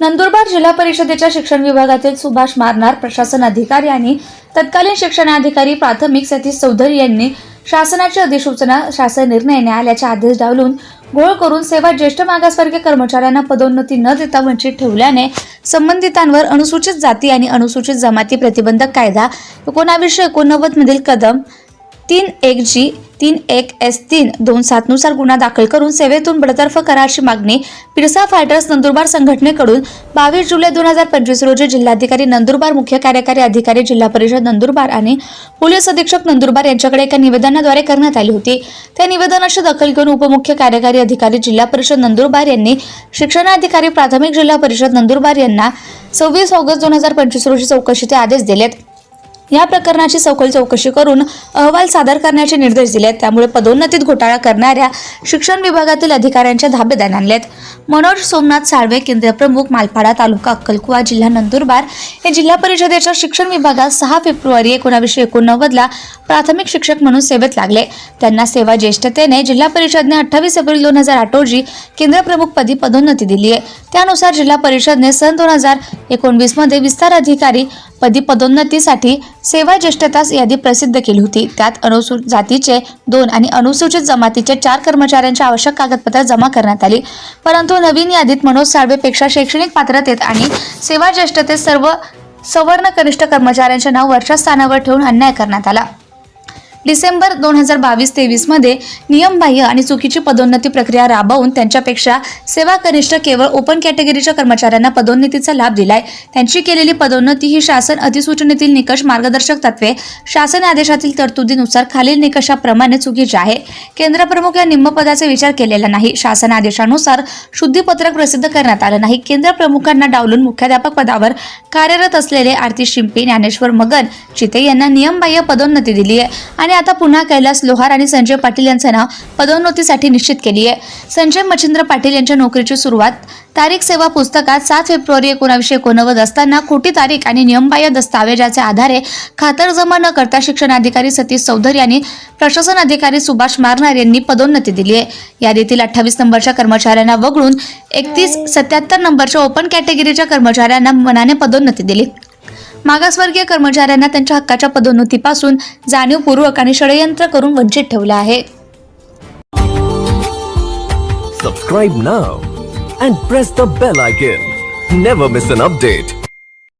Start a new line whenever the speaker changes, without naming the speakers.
नंदुरबार जिल्हा परिषदेच्या शिक्षण विभागातील सुभाष मारनार प्रशासन अधिकारी आणि तत्कालीन शिक्षणाधिकारी प्राथमिक सतीश चौधरी यांनी शासनाची अधिसूचना शासन निर्णय न्यायालयाचे आदेश डावलून घोळ करून सेवा ज्येष्ठ मागासवर्गीय कर्मचाऱ्यांना पदोन्नती न देता वंचित ठेवल्याने संबंधितांवर अनुसूचित जाती आणि अनुसूचित जमाती प्रतिबंधक कायदा एकोणावीसशे एकोणनव्वद मधील कदम तीन एक जी तीन एक एस तीन दोन सातनुसार गुन्हा दाखल करून सेवेतून बडतर्फ करारची मागणी पिरसा फायटर्स नंदुरबार संघटनेकडून बावीस जुलै दोन हजार पंचवीस रोजी जिल्हाधिकारी नंदुरबार मुख्य कार्यकारी अधिकारी जिल्हा परिषद नंदुरबार आणि पोलीस अधीक्षक नंदुरबार यांच्याकडे एका निवेदनाद्वारे करण्यात आली होती. त्या निवेदनाची दखल घेऊन उपमुख्य कार्यकारी अधिकारी जिल्हा परिषद नंदुरबार यांनी शिक्षणाधिकारी प्राथमिक जिल्हा परिषद नंदुरबार यांना सव्वीस ऑगस्ट दोन हजार पंचवीस रोजी चौकशीचे आदेश दिलेत. या प्रकरणाची सखोल चौकशी करून अहवाल सादर करण्याचे निर्देश दिलेत. त्यामुळे पदोन्नतीत घोटाळा करणाऱ्या शिक्षण विभागातील अधिकाऱ्यांच्या धाबे आणले आणलेत. मनोज सोमनाथ साळवे केंद्रीय प्रमुख मालपाडा तालुका अक्कलकुवा जिल्हा नंदुरबार हे जिल्हा परिषदेच्या शिक्षण विभागात सहा फेब्रुवारी एकोणावीसशे एकोणनव्वदला प्राथमिक शिक्षक म्हणून सेवेत लागले. त्यांना सेवा ज्येष्ठतेने जिल्हा परिषदने अठ्ठावीस एप्रिल दोन हजार आठ रोजी केंद्र प्रमुखपदी पदोन्नती दिली आहे त्यानुसार जिल्हा परिषदने सन दोन हजार एकोणवीसमध्ये विस्तार अधिकारी पदी पदोन्नतीसाठी सेवा ज्येष्ठता यादी प्रसिद्ध केली होती. त्यात अनुसूचित जातीचे दोन आणि अनुसूचित जमातीचे चार कर्मचाऱ्यांच्या आवश्यक कागदपत्रे जमा करण्यात आली. परंतु नवीन यादीत मनोज साळवेपेक्षा शैक्षणिक पात्रतेत आणि सेवा ज्येष्ठतेत सर्व सवर्ण कनिष्ठ कर्मचाऱ्यांचे नाव वरच्या स्थानावर ठेवून अन्याय करण्यात आला. डिसेंबर दोन हजार बावीस तेवीसमध्ये नियमबाह्य आणि चुकीची पदोन्नती प्रक्रिया राबवून त्यांच्यापेक्षा सेवा कनिष्ठ केवळ ओपन कॅटेगरीच्या कर्मचाऱ्यांना पदोन्नतीचा लाभ दिलाय. त्यांची केलेली पदोन्नती ही शासन अधिसूचनेतील निकष मार्गदर्शक तत्वे. शासन आदेशातील तरतुदीनुसार खालील निकषाप्रमाणे चुकीचे आहे. केंद्रप्रमुख या निम्न पदाचा विचार केलेला नाही. शासन आदेशानुसार शुद्धीपत्रक प्रसिद्ध करण्यात आलं नाही. केंद्र प्रमुखांना डावलून मुख्याध्यापक पदावर कार्यरत असलेले आरती शिंपे ज्ञानेश्वर मगन चिते यांना नियमबाह्य पदोन्नती दिली आहे आणि आता पुन्हा कैलास लोहार आणि संजय पाटील यांचं नाव पदोन्नतीसाठी निश्चित केली आहे संजय मच्छिंद्र पाटील यांच्या नोकरीची सुरुवात. तारीख सेवा पुस्तकात सात फेब्रुवारी एकोणावीसशे एकोणनव्वद असताना खोटी तारीख आणि नियमबाह्य दस्तावेजाच्या आधारे खातरजमा न करता शिक्षणाधिकारी सतीश चौधरी आणि प्रशासन अधिकारी सुभाष मारनार यांनी पदोन्नती दिली आहे यादीतील अठ्ठावीस नंबरच्या कर्मचाऱ्यांना वगळून एकतीस सत्याहत्तर नंबरच्या ओपन कॅटेगरीच्या कर्मचाऱ्यांना मनाने पदोन्नती दिली. मागासवर्गीय कर्मचाऱ्यांना त्यांच्या हक्काच्या पदोन्नतीपासून जाणीवपूर्वक आणि षडयंत्र करून वंचित ठेवलं आहे
Subscribe now and press the bell icon. Never miss an update.